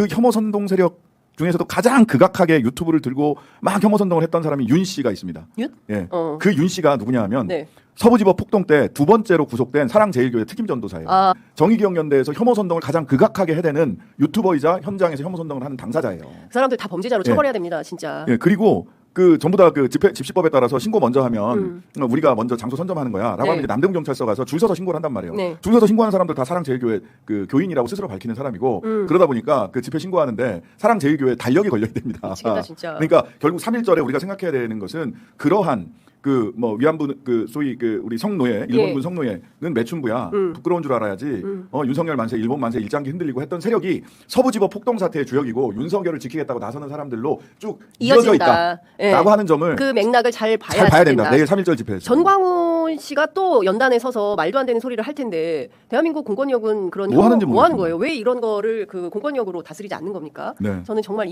그 혐오 선동 세력 중에서도 가장 극악하게 유튜브를 들고 막 혐오 선동을 했던 사람이 윤 씨가 있습니다. 윤? 예. 어. 그 윤 씨가 누구냐 하면 네. 서부지법 폭동 때 두 번째로 구속된 사랑제일교회 특임 전도사예요. 아. 정의기억연대에서 혐오 선동을 가장 극악하게 해대는 유튜버이자 현장에서 혐오 선동을 하는 당사자예요. 그 사람들 다 범죄자로 예. 처벌해야 됩니다, 진짜. 예, 그리고 그 전부 다 그 집회 집시법에 따라서 신고 먼저 하면 음. 어, 우리가 먼저 장소 선점하는 거야라고 네. 하면 이제 남대문 경찰서 가서 줄 서서 신고를 한단 말이에요. 네. 줄 서서 신고하는 사람들 다 사랑제일교회 그 교인이라고 스스로 밝히는 사람이고 음. 그러다 보니까 그 집회 신고하는데 사랑제일교회 달력이 걸려야 됩니다. 미치겠다. 그러니까 결국 3.1절에 우리가 생각해야 되는 것은 그러한 그 뭐 위안부 그 소위 그 우리 성노예 일본군 예. 성노예는 매춘부야 음. 부끄러운 줄 알아야지 음. 어, 윤석열 만세 일본 만세 일장기 흔들리고 했던 세력이 서부지법 폭동 사태의 주역이고 윤석열을 지키겠다고 나서는 사람들로 쭉 이어져 이어진다. 예. 있다라고 하는 점을 그 맥락을 잘 봐야, 잘 봐야 된다. 된다. 내일 3.1절 집회에서 전광훈 씨가 또 연단에 서서 말도 안 되는 소리를 할 텐데 대한민국 공권력은 그런 뭐 하는지 뭐 하는. 거예요? 왜 이런 거를 그 공권력으로 다스리지 않는 겁니까? 네. 저는 정말 이